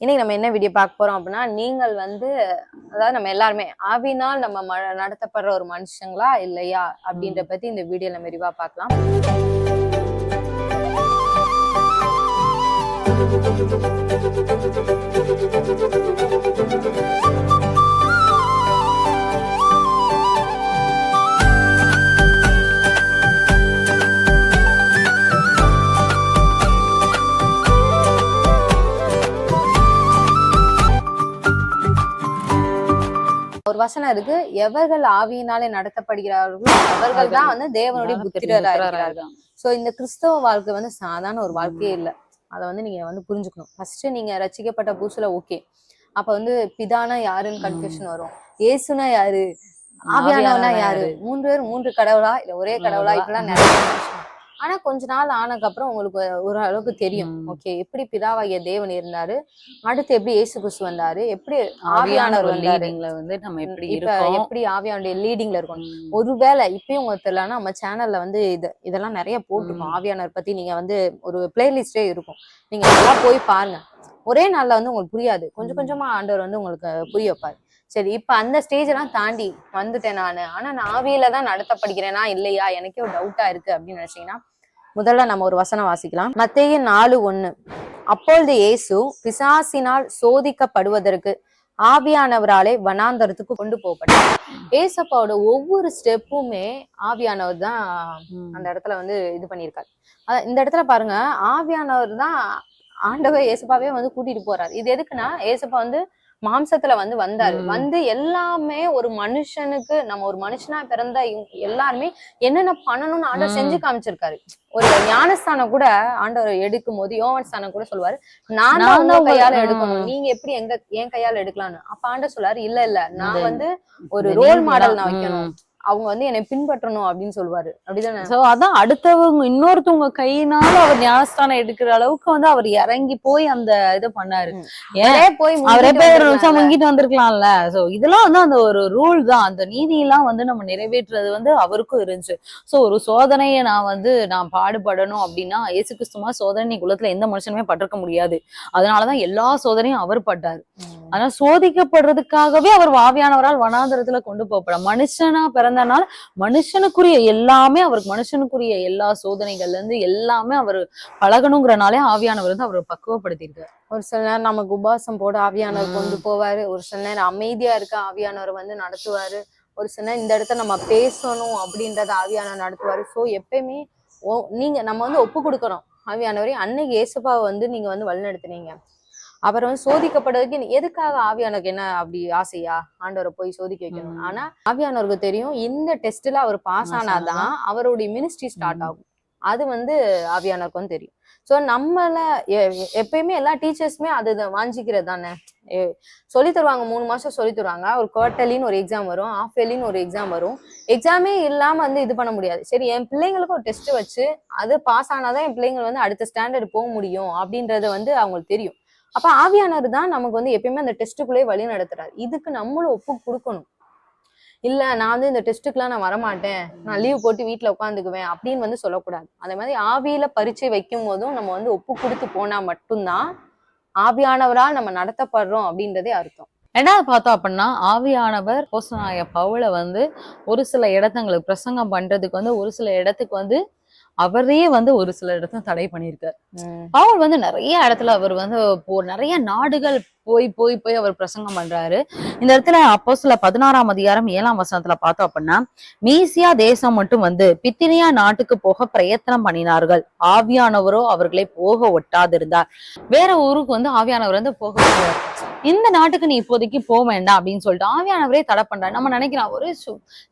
இன்னைக்கு நம்ம என்ன வீடியோ பார்க்க போறோம் அப்படின்னா நீங்கள் வந்து அதாவது நம்ம எல்லாருமே ஆவினால் நம்ம நடத்தப்படுற ஒரு மனுஷங்களா இல்லையா அப்படின்ற பத்தி இந்த வீடியோ நம்ம விரிவா பார்க்கலாம். ஒரு வசனம் இருக்கு. எவர்கள் ஆவியினாலே நடத்தப்படுகிறார்களோ அவர்கள் தான் வந்து தேவனுடைய புத்திரரா இருக்கிறார்கள். சோ இந்த கிறிஸ்தவ வாழ்க்கை வந்து சாதாரண ஒரு வாழ்க்கையே இல்ல. அதை வந்து நீங்க வந்து புரிஞ்சுக்கணும். ஃபர்ஸ்ட் நீங்க ரசிக்கப்பட்ட புதுசுல ஓகே அப்ப வந்து பிதானா யாருன்னு கன்ஃபியூஷன் வரும். இயேசுனா யாரு? ஆவியானவனா யாரு? மூன்று பேர் மூன்று கடவுளா? இல்ல ஒரே கடவுளா? இப்படிலாம் நிறைய. ஆனா கொஞ்ச நாள் ஆனதுக்கு அப்புறம் உங்களுக்கு ஒரு அளவுக்கு தெரியும். ஓகே எப்படி பிதாவாகிய தேவன் இருந்தாரு? அடுத்து எப்படி இயேசு கிறிஸ்து வந்தாரு? எப்படி ஆவியான ஆவியானவர் லீடிங்ல வந்து நம்ம எப்படி எப்படி ஆவியானுடைய லீடிங்ல இருக்கணும். ஒருவேளை இப்பயும் உங்களுக்கு தெரியலன்னா நம்ம சேனல்ல வந்து இது இதெல்லாம் நிறைய போட்டிருக்கோம். ஆவியானவர் பத்தி நீங்க வந்து ஒரு பிளேலிஸ்டே இருக்கும். நீங்க அதெல்லாம் போய் பாருங்க. ஒரே நாள்ல வந்து உங்களுக்கு புரியாது. கொஞ்சம். கொஞ்சமா ஆண்டவர் வந்து உங்களுக்கு புரிய வைப்பாரு. சரி இப்ப அந்த ஸ்டேஜ் எல்லாம் தாண்டி வந்துட்டேன் நானு. ஆனா நான் ஆவியில தான் நடத்தப்படுகிறேனா இல்லையா? எனக்கே ஒரு டவுட்டா இருக்கு அப்படின்னு நினைச்சீங்கன்னா முதல்ல நம்ம ஒரு வசனம் வாசிக்கலாம். மத்தேயு நாலு ஒண்ணு. அப்பொழுது இயேசு பிசாசினால் சோதிக்கப்படுவதற்கு ஆவியானவராலே வனாந்தரத்துக்கு கொண்டு போகப்பட்டார். ஏசப்பாவோட ஒவ்வொரு ஸ்டெப்புமே ஆவியானவர் தான். அந்த இடத்துல வந்து இது பண்ணியிருக்காரு. இந்த இடத்துல பாருங்க ஆவியானவர் தான் ஆண்டவர் ஏசப்பாவே வந்து கூட்டிட்டு போறாரு. இது எதுக்குன்னா ஏசப்பா வந்து மாம்சத்துல வந்து வந்தாரு. வந்து எல்லாமே ஒரு மனுஷனுக்கு நம்ம ஒரு மனுஷனா பிறந்த எல்லாருமே என்னென்ன பண்ணணும்னு ஆண்டவர். செஞ்சு காமிச்சிருக்காரு ஒரு ஞானஸ்தானம் கூட ஆண்டவர் எடுக்கும் போது யோவன் ஸ்தானம் கூட சொல்லுவாரு நான் தான் உங்க கையால. எடுக்கணும் நீங்க எப்படி எங்க என் கையால எடுக்கலாம்னு அப்ப ஆண்டவர் சொல்றாரு இல்ல இல்ல நான் வந்து ஒரு ரோல் மாடல். நான் வைக்கணும். அவங்க வந்து என்னை பின்பற்றணும் அப்படின்னு சொல்லுவாரு அப்படிதானே? சோ அதான் அடுத்தவங்க இன்னொருத்தவங்க கையினால அவர் ஞானஸ்தானம் எடுக்கிற அளவுக்கு வந்து அவர் இறங்கி போய் அந்த இதை பண்ணாரு. ஏன்? போய் அவரே போய் ஒரு நிமிஷம். முங்கிட்டு வந்திருக்கலாம்ல. சோ இதெல்லாம் வந்து அந்த ஒரு ரூல் தான். அந்த நீதி எல்லாம் வந்து நம்ம நிறைவேற்றுறது வந்து அவருக்கும் இருந்துச்சு. சோ ஒரு சோதனையை நான் வந்து நான் பாடுபடணும் அப்படின்னா இயேசு கிறிஸ்துமா சோதனை குலத்துல எந்த மனுஷனுமே பட்டிருக்க முடியாது. அதனாலதான் எல்லா சோதனையும் அவர் பட்டாரு. ஆனா சோதிக்கப்படுறதுக்காகவே அவர் வாவியானவரால் வனாந்தரத்துல கொண்டு போகப்பட மனுஷனா பிறந்தனால மனுஷனுக்குரிய எல்லாமே அவருக்கு மனுஷனுக்குரிய எல்லா சோதனைகள்ல இருந்து எல்லாமே அவர் பழகணுங்கிறனாலே ஆவியானவர் வந்து அவர் பக்குவப்படுத்தியிருக்காரு. ஒரு சில நேரம் நமக்கு உபாசம் போட ஆவியானவர். கொண்டு போவாரு. ஒரு சில நேரம் அமைதியா இருக்க ஆவியானவர் வந்து நடத்துவாரு. ஒரு சில நேரம் இந்த இடத்த நம்ம பேசணும் அப்படின்றத ஆவியானவர் நடத்துவாரு. சோ எப்பயுமே ஓ- நீங்க நம்ம வந்து ஒப்பு கொடுக்கறோம் ஆவியானவரே அன்னைக்கு ஏசப்பாவை வந்து நீங்க வந்து வழிநடத்துனீங்க. அவர் வந்து சோதிக்கப்படுறதுக்கு எதுக்காக ஆவியானவருக்கு என்ன அப்படி ஆசையா? ஆண்டவரை போய் சோதிக்க வைக்கணும். ஆனா ஆவியானவருக்கு தெரியும் இந்த டெஸ்ட்ல அவர் பாஸ் ஆனாதான் அவருடைய மினிஸ்ட்ரி ஸ்டார்ட். ஆகும். அது வந்து ஆவியானவருக்கு வந்து தெரியும். சோ நம்மள எப்பயுமே எல்லா டீச்சர்ஸுமே அது வாஞ்சிக்கிறது தானே சொல்லி தருவாங்க மூணு மாசம் சொல்லி தருவாங்க. ஒரு குவார்டர்லின்னு ஒரு எக்ஸாம் வரும் ஆஃப் இயர்லின்னு ஒரு எக்ஸாம் வரும். எக்ஸாமே இல்லாம வந்து இது பண்ண முடியாது. சரி என் பிள்ளைங்களுக்கு ஒரு டெஸ்ட் வச்சு அது பாஸ் ஆனாதான் என் பிள்ளைங்க வந்து அடுத்த ஸ்டாண்டர்ட் போக முடியும் அப்படின்றது வந்து அவங்களுக்கு தெரியும். அப்ப ஆவியானவர் தான் நமக்கு வந்து எப்பயுமே அந்த டெஸ்ட்டுக்குள்ளேயே வழி நடத்துறாரு. இதுக்கு நம்மளும் ஒப்பு கொடுக்கணும். இல்ல நான் வந்து இந்த டெஸ்ட்டுக்குலாம் நான் வரமாட்டேன். நான் லீவ் போட்டு வீட்டுல உட்காந்துக்குவேன் அப்படின்னு வந்து சொல்லக்கூடாது. அதே மாதிரி ஆவியில பரீட்சை வைக்கும் போதும் நம்ம வந்து ஒப்பு கொடுத்து போனா மட்டும்தான் ஆவியானவரால் நம்ம நடத்தப்படுறோம் அப்படின்றதே அர்த்தம். ரெண்டாவது பார்த்தோம் அப்படின்னா ஆவியானவர் போசனாய பவுல வந்து ஒரு சில இடத்துங்களுக்கு பிரசங்கம் பண்றதுக்கு வந்து ஒரு சில இடத்துக்கு வந்து அவரே வந்து ஒரு சில இடத்துல தடை பண்ணியிருக்காரு. பவுல் வந்து நிறைய இடத்துல அவர் வந்து போ நிறைய நாடுகள் போய் போய் போய் அவர் பிரசங்கம் பண்றாரு. இந்த இடத்துல அப்போ சில பதினாறாம் அதிகாரம் ஏழாம் வசனத்துல பார்த்தோம் அப்படின்னா மீசியா தேசம் மட்டும் வந்து பித்தினியா நாட்டுக்கு போக பிரயத்தனம் பண்ணினார்கள். ஆவியானவரோ அவர்களை போக ஒட்டாதிருந்தார். வேற ஊருக்கு வந்து ஆவியானவர் வந்து போக. இந்த நாட்டுக்கு நீ இப்போதைக்கு போக வேண்டாம் அப்படின்னு சொல்லிட்டு ஆவியானவரே தடை பண்றாரு. நம்ம நினைக்கிறோம் ஒரு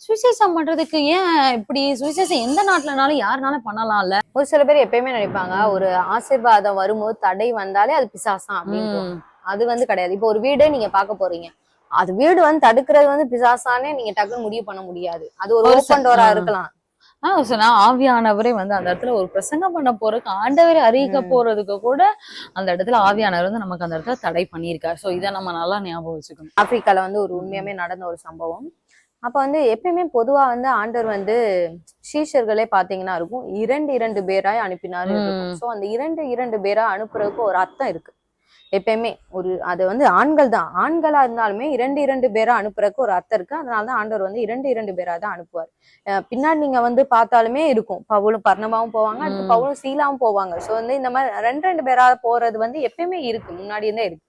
சுவிசேஷம் பண்றதுக்கு ஏன் இப்படி சுவிசேஷம் எந்த நாட்டுலனாலும் யாருனாலும் பண்ணலாம்ல ஒரு சில பேர் எப்பயுமே நினைப்பாங்க ஒரு ஆசீர்வாதம் வரும்போது தடை வந்தாலே அது பிசாசம் அப்படின்னு அது வந்து கிடையாது. இப்போ ஒரு வீடே நீங்க பார்க்க போறீங்க. அது வீடு வந்து தடுக்கிறது வந்து பிசாசானே நீங்க டக்குன்னு முடிவு பண்ண முடியாது. அது ஒரு ஓப்பன் டோரா. இருக்கலாம். ஆஹ் சொன்னா ஆவியானவரே வந்து அந்த இடத்துல ஒரு பிரசங்கம் பண்ண போறதுக்கு ஆண்டவரை அறிவிக்க. போறதுக்கு கூட அந்த இடத்துல ஆவியானவர் வந்து நமக்கு அந்த இடத்துல தடை பண்ணியிருக்காரு. சோ இதை நம்ம நல்லா ஞாபகம் வச்சுக்கணும். ஆப்பிரிக்கால வந்து ஒரு உண்மையாமே நடந்த ஒரு சம்பவம். அப்ப வந்து எப்பயுமே பொதுவா வந்து ஆண்டவர் வந்து சீஷர்களே பாத்தீங்கன்னா இருக்கும். இரண்டு இரண்டு பேராய் அனுப்பினாரு. சோ அந்த இரண்டு இரண்டு பேரா அனுப்புறதுக்கு ஒரு அர்த்தம் இருக்கு. எப்பயுமே ஒரு அது வந்து ஆண்கள் தான். ஆண்களா இருந்தாலுமே இரண்டு இரண்டு பேரா அனுப்புறதுக்கு ஒரு அர்த்தம் இருக்கு. அதனால தான் ஆண்டவர் வந்து இரண்டு இரண்டு பேரா தான் அனுப்புவார். பின்னாடி நீங்க வந்து பார்த்தாலுமே இருக்கும். பவுலும் பர்ணமாவும் போவாங்க அடுத்து. பவுலும் சீலாவும் போவாங்க. ஸோ வந்து இந்த மாதிரி ரெண்டு ரெண்டு பேரா போறது வந்து எப்பயுமே இருக்கு. முன்னாடி இருந்தே இருக்கு.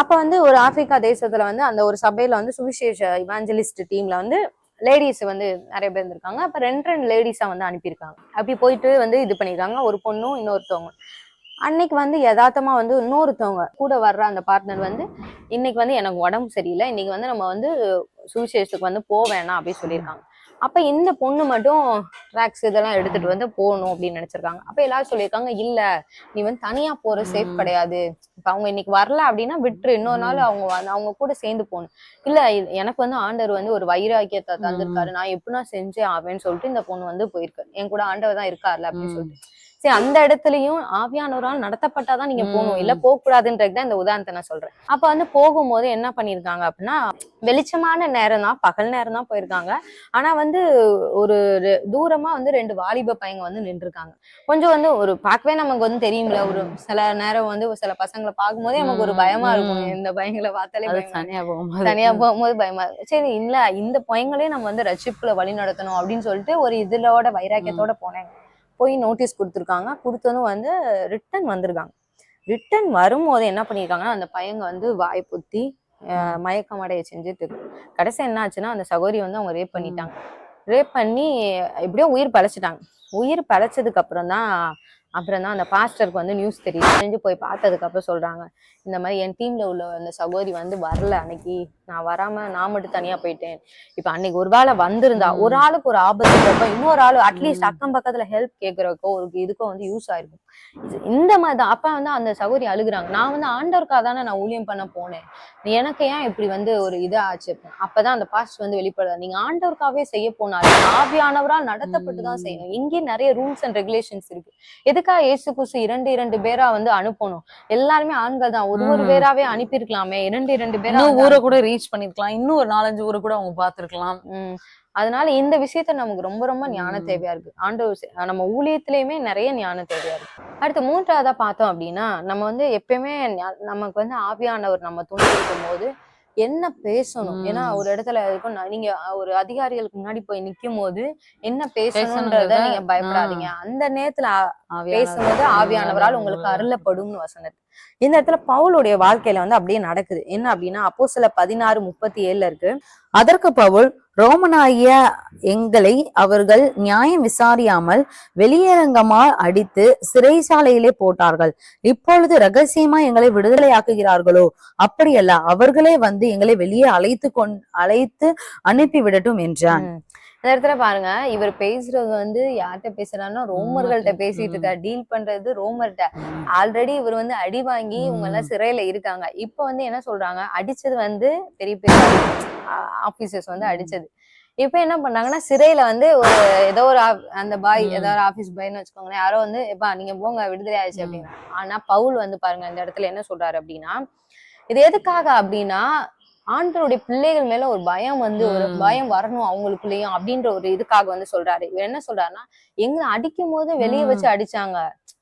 அப்ப வந்து ஒரு ஆப்பிரிக்கா தேசத்துல வந்து அந்த ஒரு சபையில வந்து சுவிசேஷ இவாஞ்சலிஸ்ட் டீம்ல வந்து லேடிஸ் வந்து நிறைய பேர் இருந்திருக்காங்க. அப்ப ரெண்டு ரெண்டு லேடிஸா வந்து அனுப்பியிருக்காங்க. அப்படி போயிட்டு வந்து இது பண்ணிருக்காங்க ஒரு பொண்ணும் இன்னொருத்தவங்க. அன்னைக்கு வந்து யதார்த்தமா வந்து இன்னொருத்தவங்க கூட வர்ற அந்த பார்ட்னர் வந்து இன்னைக்கு வந்து எனக்கு உடம்பு சரியில்லை. இன்னைக்கு வந்து நம்ம வந்து சுவிசேஷத்துக்கு வந்து போக வேணாம் அப்படின்னு சொல்லியிருக்காங்க. அப்ப இந்த பொண்ணு மட்டும் ட்ராக்ஸ் இதெல்லாம் எடுத்துட்டு வந்து போகணும் அப்படின்னு நினைச்சிருக்காங்க. அப்ப எல்லாரும் சொல்லியிருக்காங்க இல்ல நீ வந்து தனியா போற சேஃப். கிடையாது. இப்ப அவங்க இன்னைக்கு வரல அப்படின்னா விட்டுரு. இன்னொரு நாள் அவங்க அவங்க கூட சேர்ந்து போகணும். இல்ல எனக்கு வந்து ஆண்டவர் வந்து ஒரு வைராக்கியத்தை தந்திருக்காரு. நான் எப்படின்னா செஞ்சே ஆவேன்னு சொல்லிட்டு இந்த பொண்ணு வந்து போயிருக்கு. என் கூட ஆண்டவர் தான் இருக்காருல்ல அப்படின்னு. சொல்லிட்டு. சரி அந்த இடத்துலயும் ஆவியானவரால் நடத்தப்பட்டாதான் நீங்க போகணும். இல்ல. போக கூடாதுன்றது தான் இந்த உதாரணத்தை நான் சொல்றேன். அப்ப வந்து போகும்போது என்ன பண்ணிருக்காங்க அப்படின்னா வெளிச்சமான நேரம் தான் பகல் நேரம் தான் போயிருக்காங்க. ஆனா வந்து ஒரு தூரமா வந்து ரெண்டு வாலிப பையங்க வந்து நின்றுருக்காங்க. கொஞ்சம் வந்து ஒரு பார்க்கவே நமக்கு வந்து தெரியும்ல ஒரு சில நேரம் வந்து ஒரு சில பசங்களை பார்க்கும்போதே நமக்கு ஒரு பயமா இருக்கும். இந்த பையங்களை பார்த்தாலே தனியா போகும்போது. தனியா போகும்போது பயமா இருக்கு. சரி இல்ல இந்த பையங்களே நம்ம வந்து ரட்சிப்புல வழி நடத்தணும் அப்படின்னு சொல்லிட்டு ஒரு இதுலோட வைராக்கியத்தோட போனேன். போய் நோட்டீஸ் கொடுத்துருக்காங்க. கொடுத்ததும் வந்து ரிட்டன் வந்திருக்காங்க. ரிட்டன் வரும்போது என்ன பண்ணியிருக்காங்கன்னா அந்த பையங்க வந்து வாய் பொத்தி அஹ், மயக்கம் அடைய செஞ்சுட்டு இருக்கு. கடைசி என்ன ஆச்சுன்னா அந்த சகோதரி வந்து அவங்க ரேப் பண்ணிட்டாங்க. ரேப் பண்ணி எப்படியோ உயிர் பழைச்சிட்டாங்க. உயிர் பழைச்சதுக்கு அப்புறம் தான் அப்புறம் தான் அந்த பாஸ்டருக்கு வந்து நியூஸ் தெரியும். தெரிஞ்சு போய் பார்த்ததுக்கு அப்புறம் சொல்றாங்க. இந்த மாதிரி என் டீம்ல உள்ள அந்த சகோதரி வந்து வரல அன்னைக்கு. நான் வராம நான் மட்டும் தனியா போயிட்டேன். இப்ப அன்னைக்கு ஒரு வேளை வந்திருந்தா. ஒரு ஆளுக்கு ஒரு ஆபத்துன்றப்ப இன்னொரு ஆளு அட்லீஸ்ட். அக்கம் பக்கத்துல ஹெல்ப் கேட்கறக்கோ ஒரு இதுக்கோ வந்து யூஸ் ஆயிருக்கும். இந்த மாதிரி தான். அப்ப வந்து அந்த சகோதரி அழுகுறாங்க. நான் வந்து ஆண்டவருக்காக தானே நான் ஊழியம் பண்ண போனேன். நீ எனக்கு ஏன் இப்படி வந்து ஒரு இது ஆச்சு அப்படின்னு. அப்பதான் அந்த பாஸ்ட் வந்து வெளிப்படுதா நீங்க ஆண்டவருக்காகவே செய்ய போனாலும் ஆவியானவரால் நடத்தப்பட்டு தான். செய்யணும். இங்கே நிறைய ரூல்ஸ் அண்ட் ரெகுலேஷன்ஸ் இருக்கு. எதுக்காக இயேசு குசு இரண்டு இரண்டு பேரா வந்து அனுப்பணும்? எல்லாருமே ஆண்கள் தான். ஒரு ஒரு. பேராவே அனுப்பியிருக்கலாமே. இரண்டு இரண்டு பேரா ஊரை கூட ரீச் பண்ணிருக்கலாம் இன்னும் ஒரு நாலஞ்சு ஊரை கூட அவங்க பார்த்திருக்கலாம். உம் அதனால இந்த விஷயத்த நமக்கு ரொம்ப ரொம்ப ஞானம் ம். தேவையா இருக்கு. ஆண்டவர் நம்ம ஊழியத்திலயுமே நிறைய ஞானம் தேவையா இருக்கு. அடுத்து மூன்றாவதா பார்த்தோம் அப்படின்னா நம்ம வந்து எப்பயுமே நமக்கு வந்து ஆவியானவர் நம்ம துணை இருக்கும் போது என்ன பேசணும்? ஏன்னா. ஒரு இடத்துல இருக்கும் நீங்க ஒரு அதிகாரிகளுக்கு முன்னாடி போய் நிக்கும் போது என்ன பேசணும்ன்றத நீங்க பயப்படாதீங்க. அந்த நேரத்துல. பேசும்போது ஆவியானவரால் உங்களுக்கு அருளப்படும்னு வசனம் இந்த இடத்துல பவுலுடைய வாழ்க்கையில வந்து அப்படியே நடக்குது. என்ன அப்படின்னா அப்போ சில பதினாறு முப்பத்தி ஏழுல இருக்கு. அதற்கு பவுல் ரோமனாகிய எங்களை அவர்கள் நியாயம் விசாரியாமல் வெளியரங்கமா அடித்து சிறைசாலையிலே போட்டார்கள். இப்பொழுது ரகசியமா எங்களை விடுதலையாக்குகிறார்களோ? அப்படியல்ல அவர்களே வந்து எங்களை வெளியே அழைத்து கொண் அழைத்து அனுப்பி விடட்டும் என்றான். இந்த இடத்துல பாருங்க இவர் பேசுறது வந்து யார்கிட்ட பேசுறாருன்னா ரோமர்கள்ட்ட. பேசிட்டு இருக்காரு. டீல் பண்றது ரோமர்கிட்ட. ஆல்ரெடி இவர் வந்து அடி வாங்கி இவங்க எல்லாம். சிறையில இருக்காங்க. இப்ப வந்து என்ன சொல்றாங்க? அடிச்சது வந்து பெரிய பெரிய ஆபீசர்ஸ் வந்து. அடிச்சது இப்ப என்ன பண்ணாங்கன்னா சிறையில வந்து ஒரு ஏதோ ஒரு அந்த பாய். ஏதோ ஒரு ஆபீஸ் பாய்னு வச்சுக்கோங்களேன் யாரோ வந்து எப்பா நீங்க போங்க விடுதலை ஆயிடுச்சு. அப்படின்னு ஆனா பவுல் வந்து பாருங்க இந்த இடத்துல என்ன சொல்றாரு அப்படின்னா இது எதுக்காக அப்படின்னா ஆண்டவருடைய பிள்ளைகள் மேல ஒரு பயம் வந்து ஒரு. பயம் வரணும் அவங்களுக்குள்ளேயும் அப்படின்ற ஒரு இதுக்காக வந்து சொல்றாரு இவர் என்ன சொல்றாருன்னா எங்களை அடிக்கும் போது வெளியே. வச்சு அடிச்சாங்க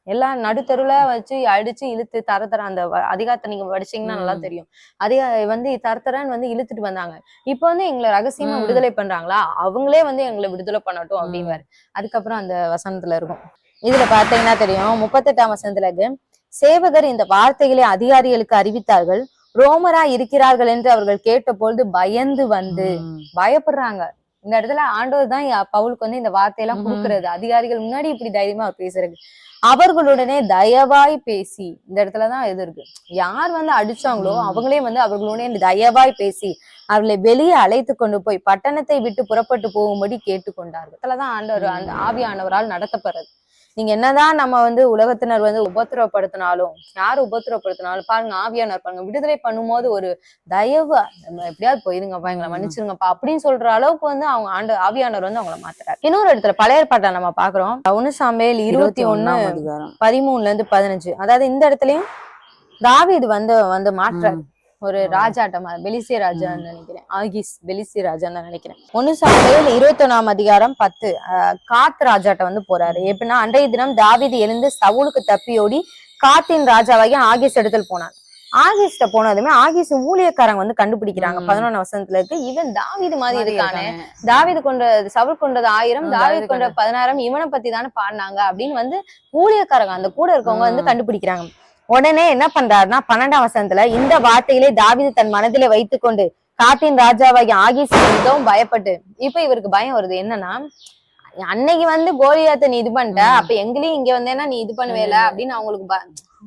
எல்லாம் நடுத்தருல வச்சு அடிச்சு இழுத்து தர தர அந்த அதிகாரத்தை நீங்க படிச்சீங்கன்னா நல்லா. தெரியும். அதிக வந்து தரத்தரன்னு வந்து இழுத்துட்டு வந்தாங்க. இப்ப வந்து எங்களை ரகசியமா. விடுதலை பண்றாங்களா? அவங்களே வந்து எங்களை விடுதலை பண்ணட்டும் ம். அப்படிங்குவாரு அதுக்கப்புறம் அந்த வசனத்துல இருக்கும். இதுல பாத்தீங்கன்னா தெரியும். முப்பத்தெட்டாம் வசனத்துல இருக்கு சேவகர் இந்த வார்த்தைகளை அதிகாரிகளுக்கு அறிவித்தார்கள். ரோமரா இருக்கிறார்கள் என்று அவர்கள் கேட்டபொழுது பயந்து வந்து. பயப்படுறாங்க. இந்த இடத்துல ஆண்டவர் தான் பவுலுக்கு வந்து இந்த வார்த்தையெல்லாம். கொடுக்கறது அதிகாரிகள் முன்னாடி இப்படி தைரியமா அவர் பேசுறது அவர்களுடனே தயவாய் பேசி இந்த இடத்துலதான் இது இருக்கு யார் வந்து அடிச்சாங்களோ. அவங்களே வந்து அவர்களுடனே தயவாய் பேசி அவர்களை வெளியே அழைத்து கொண்டு போய் பட்டணத்தை விட்டு புறப்பட்டு போகும்படி கேட்டுக்கொண்டார்கள் இதுலதான் ஆண்டவர். அந்த ஆவியானவரால் நடத்தப்படுறது நீங்க என்னதான் நம்ம வந்து உலகத்தினர் வந்து உபத்திரவப்படுத்தினாலும் யார் உபத்திரவப்படுத்தினாலும் பாருங்க ஆவியானவர் பாருங்க விடுதலை பண்ணும்போது ஒரு தயவு எப்படியாவது போயிருங்கப்பா எங்களை. மன்னிச்சிருங்கப்பா அப்படின்னு சொல்ற அளவுக்கு வந்து அவங்க ஆண்டு ஆவியானவர் வந்து அவங்கள மாத்துறாரு. இன்னொரு இடத்துல பழைய ஏற்பாட்டை நம்ம பாக்குறோம் ஒன்னு சாம்பேல் இருபத்தி ஒண்ணு பதிமூணுல இருந்து பதினஞ்சு. அதாவது இந்த இடத்துலயும் தாவீது வந்து வந்து மாற்றார். ஒரு. ராஜாட்டமா பெலிசிய ராஜான்னு நினைக்கிறேன். ஆகிஸ் பெலிசிய ராஜான்னு தான் நினைக்கிறேன். ஒன்னு சாம்பேல் இருபத்தி ஒண்ணாம் அதிகாரம் பத்து காத் ராஜாட்ட வந்து போறாரு. எப்படின்னா அன்றைய தினம் தாவீது எழுந்து சவுலுக்கு தப்பியோடி காத்தின் ராஜாவாகி ஆகிஸ் இடத்தில் போனான். ஆகிஸ்ட போனதுமே ஆகிஸ் ஊழியக்காரங்க வந்து கண்டுபிடிக்கிறாங்க. பதினொன்னு வசனத்துல இருக்கு இவன் தாவீது மாதிரி இருக்கானே. தாவீது கொண்ட சவுல் கொண்டது ஆயிரம் தாவீது கொண்ட பதினாயிரம் இவனை பத்தி தானே பாடினாங்க அப்படின்னு வந்து ஊழியக்காரங்க அந்த கூட இருக்கவங்க வந்து. கண்டுபிடிக்கிறாங்க. உடனே என்ன பண்றாருன்னா பன்னெண்டாம் வசனத்துல இந்த வார்த்தையிலே தாவீது தன் மனதிலே வைத்துக்கொண்டு காட்டின் ராஜாவாகிய ஆகிஸ் மிகவும் பயப்பட்டு இப்ப இவருக்கு பயம் வருது. என்னன்னா அன்னைக்கு வந்து கோலியாத்த நீ இது பண்ணிட்ட. அப்ப எங்களையும் இங்க வந்தேன்னா நீ இது பண்ணுவேல அப்படின்னு அவங்களுக்கு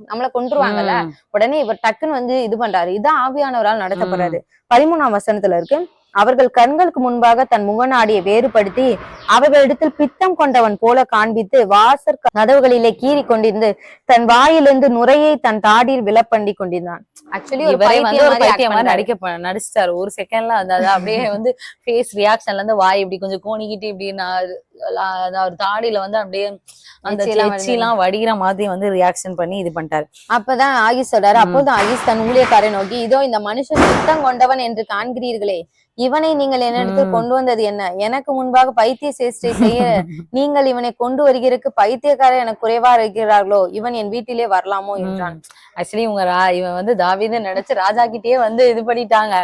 நம்மள கொண்டுருவாங்கல்ல. உடனே இவர் டக்குன்னு வந்து இது பண்றாரு. இதான் ஆவியானவரால் நடத்தப்படுறாரு. பதிமூணாம் வசனத்துல இருக்கு. அவர்கள் கண்களுக்கு முன்பாக தன் முகநாடியை வேறுபடுத்தி அவர்களிடத்தில் பித்தம் கொண்டவன் போல காண்பித்து வாசற் கதவுகளிலே கீறி கொண்டிருந்து தன் வாயிலிருந்து நுரையை தன் தாடியில் விலப்பண்டி கொண்டிருந்தான். ஆக்சுவலி ஒரு. நடிக்க நடிச்சிட்டாரு. ஒரு செகண்ட்ல அந்த அப்படியே வந்து ஃபேஸ் ரியாக்ஷன்ல இருந்து வாய் இப்படி கொஞ்சம் கோணிக்கிட்டு இப்படி நான் அவர் தாடியில வந்து அப்படியே அந்த எச்சிலாம் வடிகிற மாதிரி வந்து ரியாக்ஷன் பண்ணி இது பண்ணிட்டாரு. அப்பதான் ஆகிஸ் சொல்றாரு. ம். அப்போது ஆகிஸ் தன் ஊழியக்காரை நோக்கி இதோ இந்த மனுஷன் சுத்தம் கொண்டவன் என்று காண்கிறீர்களே. இவனை நீங்கள் என்னிடத்தில். கொண்டு வந்தது என்ன? எனக்கு முன்பாக பைத்திய சேஷ்டை செய்ய நீங்கள் இவனை கொண்டு வருகிறதுக்கு பைத்தியக்காரர் எனக்கு குறைவா இருக்கிறார்களோ? இவன் என் வீட்டிலே வரலாமோ? என்றான். ஆக்சுவலி இவங்க இவன் வந்து தாவீது நினைச்சு ராஜா கிட்டயே வந்து இது பண்ணிட்டாங்க.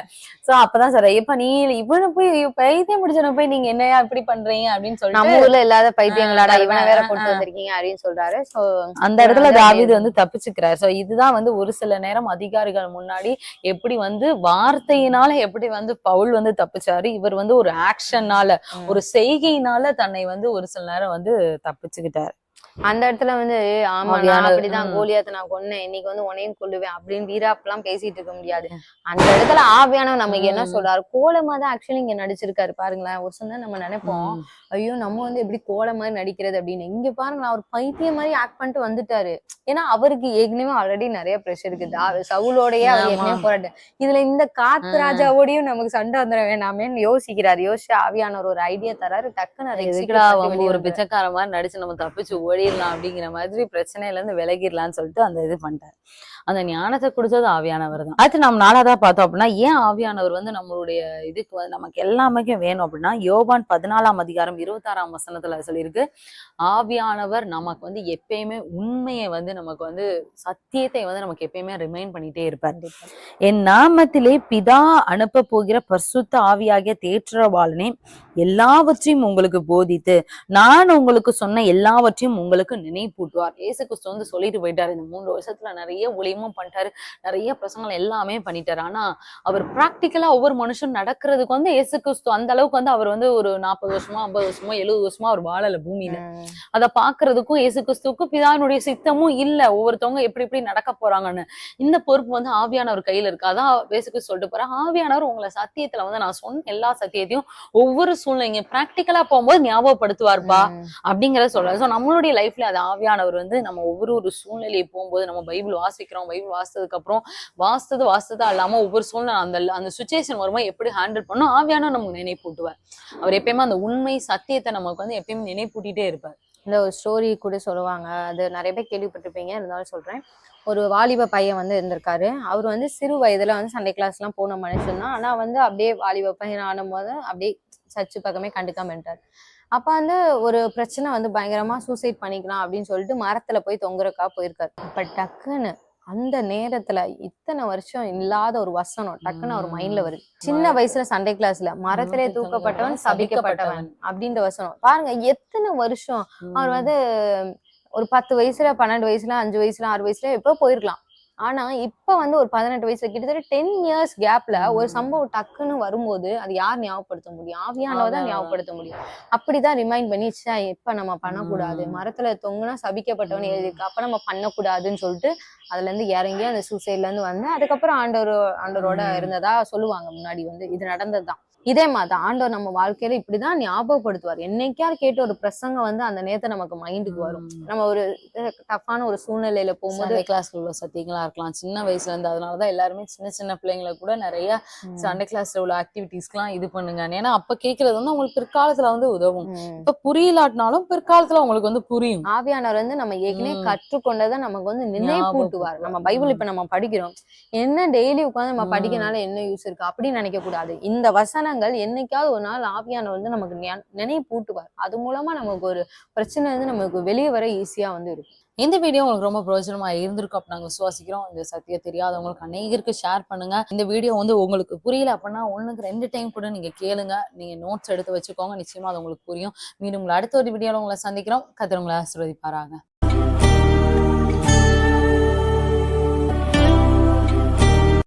சோ அப்பதான் சார் இப்ப நீ இவனை போய் பைத்தியம் முடிச்சவன போய் நீங்க என்னையா இப்படி பண்றீங்க அப்படின்னு சொல்லிட்டு நம்ம ஊர்ல இல்லாத பைத்தியங்களாடா இவனை வேற கொண்டு. வந்திருக்கீங்க அப்படின்னு சொல்றாரு சோ அந்த இடத்துல தாவீது. வந்து தப்பிச்சுக்கிறார் சோ இதுதான் வந்து ஒரு சில நேரம் அதிகாரிகள் முன்னாடி எப்படி வந்து வார்த்தையினால எப்படி வந்து பவுல் வந்து தப்பிச்சாரு இவர் வந்து ஒரு ஆக்ஷன்னால. ஒரு செய்கையினால தன்னை வந்து ஒரு சில நேரம் வந்து தப்பிச்சுக்கிட்டாரு அந்த இடத்துல வந்து ஆமா நான் அப்படிதான். கோலியாத்த நான் கொன்னேன் இன்னைக்கு வந்து உன்னையும் கொல்லுவேன் அப்படின்னு வீராப்பெல்லாம் பேசிட்டு இருக்க முடியாது அந்த இடத்துல ஆவியானவர் நமக்கு என்ன. சொல்றாரு கோலமா தான் ஆக்சுவலி இங்க நடிச்சிருக்காரு பாருங்களேன் ஒரு சொன்னா நம்ம நினைப்போம். ஐயோ நம்ம வந்து எப்படி கோல மாதிரி நடிக்கிறது அப்படின்னு இங்க பாருங்களேன் அவர் பைத்தியம் மாதிரி ஆக்ட் பண்ணிட்டு வந்துட்டாரு ஏன்னா அவருக்கு ஏற்கனவே ஆல்ரெடி நிறைய ப்ரெஷர் இருக்கு தா- சவுலோடயே அவர் ஆமா. ஏற்கனவே போராட்டு இதுல இந்த காத்து. ராஜாவோடயும் நமக்கு சண்டை வந்துட வேணாமேன்னு யோசிக்கிறாரு யோசிச்சு ஆவியானவர் ஒரு ஐடியா தராரு டக்குன்னு அதை ஒரு. பிச்சைக்கார மாதிரி நடிச்சு நம்ம தப்பிச்சு ஓடிடலாம் அப்படிங்கிற மாதிரி பிரச்சனையில இருந்து விலகிடலாம்னு சொல்லிட்டு அந்த இது பண்ணிட்டாரு. அந்த ஞானத்தை கொடுத்தது ஆவியானவர் தான். அடுத்து நம்ம நாளாதா பார்த்தோம் அப்படின்னா ஏன் ஆவியானவர் வந்து நம்மளுடைய இதுக்கு வந்து நமக்கு எல்லாமே வேணும் அப்படின்னா யோபான் பதினாலாம் அதிகாரம் இருபத்தாறாம் வசனத்துல சொல்லியிருக்கு ஆவியானவர் நமக்கு வந்து எப்பயுமே உண்மையை வந்து நமக்கு வந்து சத்தியத்தை வந்து நமக்கு எப்பயுமே ரிமைண்ட் பண்ணிட்டே இருப்பார். என் நாமத்திலே பிதா அனுப்ப போகிற பரிசுத்த ஆவியாகிய தேற்றவாளனே எல்லாவற்றையும் உங்களுக்கு போதித்து நான் உங்களுக்கு சொன்ன எல்லாவற்றையும் உங்களுக்கு நினைப்பூட்டுவார். இயேசு கிறிஸ்து வந்து சொல்லிட்டு போயிட்டாரு. இந்த மூன்று வருஷத்துல நிறைய ஊழியமும் பண்ணிட்டாரு. நிறைய பிரசங்கள் எல்லாமே பண்ணிட்டாரு. ஆனா அவர் பிராக்டிக்கலா ஒவ்வொரு மனுஷன் நடக்கிறதுக்கு வந்து இயேசு கிறிஸ்து அந்த அளவுக்கு வந்து அவர் வந்து ஒரு நாற்பது வருஷமோ ஐம்பது வருஷமோ எழுபது வருஷமா அவர் வாழல பூமியில. அதை பாக்குறதுக்கும் இயேசு கிறிஸ்துவுக்கும் பிதாவினுடைய சித்தமும் இல்ல. ஒவ்வொருத்தவங்க எப்படி எப்படி நடக்க போறாங்கன்னு. இந்த பொறுப்பு வந்து ஆவியானவர் கையில இருக்கு. அதான் கிறிஸ்து சொல்லிட்டு போறேன் ஆவியானவர் உங்களை சத்தியத்துல வந்து நான் சொன்ன எல்லா சத்தியத்தையும் ஒவ்வொரு சூழ்நிலைங்க பிராக்டிக்கலா போகும்போது ஞாபகப்படுத்துவார்ப்பா ம். அப்படிங்கறத சொல்றாரு. ஸோ நம்மளுடைய லைஃப்ல அது ஆவியானவர் வந்து நம்ம ஒவ்வொரு ஒரு சூழ்நிலையை போகும்போது நம்ம பைபிள் வாசிக்கிறோம் வைஃப் வாசித்ததுக்கு அப்புறம் வாசித்தது வாசித்ததா இல்லாம ஒவ்வொரு சூழ்நிலை அந்த அந்த சுச்சுவேஷன் வரும்போது எப்படி ஹேண்டில் பண்ணும் ஆவியானவர் நமக்கு நினைப்பூட்டுவார். அவர் எப்பயுமே அந்த உண்மை சத்தியத்தை நமக்கு வந்து எப்பயுமே நினைப்பூட்டிட்டே இருப்பார். இந்த ஒரு ஸ்டோரி கூட சொல்லுவாங்க. அது நிறைய பேர் கேள்விப்பட்டிருப்பீங்க. இருந்தாலும் சொல்றேன். ஒரு வாலிப பையன் வந்து இருந்திருக்காரு. அவர் வந்து சிறு வயதுல வந்து சண்டே கிளாஸ் எல்லாம் போன மனுஷன் தான். ஆனா வந்து அப்படியே வாலிப பையன் ஆனும்போது அப்படியே சர்ச்சு பக்கமே கண்டுக்காமட்டார் அப்போ அப்ப வந்து ஒரு பிரச்சனை வந்து பயங்கரமா சூசைட் பண்ணிக்கலாம் அப்படின்னு சொல்லிட்டு மரத்துல போய் தொங்குறக்கா போயிருக்காரு. அப்ப டக்குன்னு அந்த நேரத்துல இத்தனை வருஷம் இல்லாத ஒரு வசனம் டக்குன்னு அவர் மைண்ட்ல வருது. சின்ன வயசுல சண்டே கிளாஸ்ல மரத்திலே தூக்கப்பட்டவன் சபிக்கப்பட்டவன் அப்படின்ற வசனம். பாருங்க எத்தனை வருஷம்? அவர் வந்து ஒரு பத்து வயசுல பன்னெண்டு வயசுல அஞ்சு வயசுல ஆறு வயசுல எப்போ போயிருக்கலாம். ஆனா இப்ப வந்து ஒரு பதினெட்டு வயசுல கிட்டத்தட்ட டென் இயர்ஸ் கேப்ல ஒரு. சம்பவம் டக்குன்னு வரும்போது அது யார் ஞாபகப்படுத்த முடியும் ஆவியானவர் தான். ஞாபகப்படுத்த முடியும் அப்படிதான் ரிமைண்ட் பண்ணி ச்சே இப்ப நம்ம பண்ணக்கூடாது. மரத்துல தொங்குனா சபிக்கப்பட்டவன். எழுதிருக்கு அப்ப நம்ம பண்ணக்கூடாதுன்னு சொல்லிட்டு அதுல இருந்து இறங்கி அந்த சூசைட்ல இருந்து வந்து அதுக்கப்புறம் ஆண்டவர் ஆண்டவரோட. இருந்ததா சொல்லுவாங்க முன்னாடி வந்து இது நடந்ததுதான் இதே மாதிரிதான் ஆண்டவர் நம்ம வாழ்க்கையில இப்படிதான் ஞாபகப்படுத்துவார். என்னைக்காவது கேட்ட ஒரு பிரசங்கம் வந்து அந்த நேரத்தை நமக்கு மைண்டுக்கு வரும். நம்ம ஒரு டஃப்பான ஒரு சூழ்நிலையில போகும்போது கிளாஸ்ல உள்ள சத்தியங்களா இருக்கலாம். சின்ன வயசுல இருந்து அதனாலதான் எல்லாருமே சின்ன சின்ன பிள்ளைங்களை கூட நிறைய சண்டே கிளாஸ்ல உள்ள ஆக்டிவிட்டிஸ்க்குலாம் இது பண்ணுங்க ஏன்னா அப்ப கேக்குறது வந்து உங்களுக்கு பிற்காலத்துல வந்து உதவும். இப்ப புரியலாட்டினாலும் பிற்காலத்துல உங்களுக்கு வந்து புரியும். ஆவியானவர் வந்து நம்ம ஏற்கனவே. கற்றுக்கொண்டதை நமக்கு வந்து நினைப்பூட்டுவார் நம்ம பைபிள் இப்ப நம்ம படிக்கிறோம். என்ன டெய்லி உட்கார்ந்து நம்ம ம். படிக்கனால என்ன யூஸ் இருக்கு? அப்படின்னு நினைக்க கூடாது இந்த வசனங்கள் என்னைக்காவது ஒரு நாள் ஆவியான வந்து நமக்கு ஞா- நினைப்பூட்டுவார். அது மூலமா நமக்கு ஒரு பிரச்சனை வந்து நமக்கு வெளியே வர ஈஸியா வந்து இருக்கும். இந்த வீடியோ உங்களுக்கு ரொம்ப பிரயோஜனமா இருந்திருக்கும் அப்ப நாங்க விசுவாசிக்கிறோம். இந்த சத்தியம் தெரியாதவங்களுக்கு அநேகருக்கு ஷேர் பண்ணுங்க. இந்த வீடியோ வந்து உங்களுக்கு புரியல அப்படின்னா ஒண்ணுக்கு ரெண்டு டைம் கூட நீங்க கேளுங்க. நீங்க நோட்ஸ் எடுத்து வச்சுக்கோங்க. நிச்சயமா அது உங்களுக்கு புரியும். மீண்டும் உங்களை அடுத்த ஒரு வீடியோவில் உங்களை சந்திக்கிறோம். கத்திர ஆசிர்வதிப்பாராங்க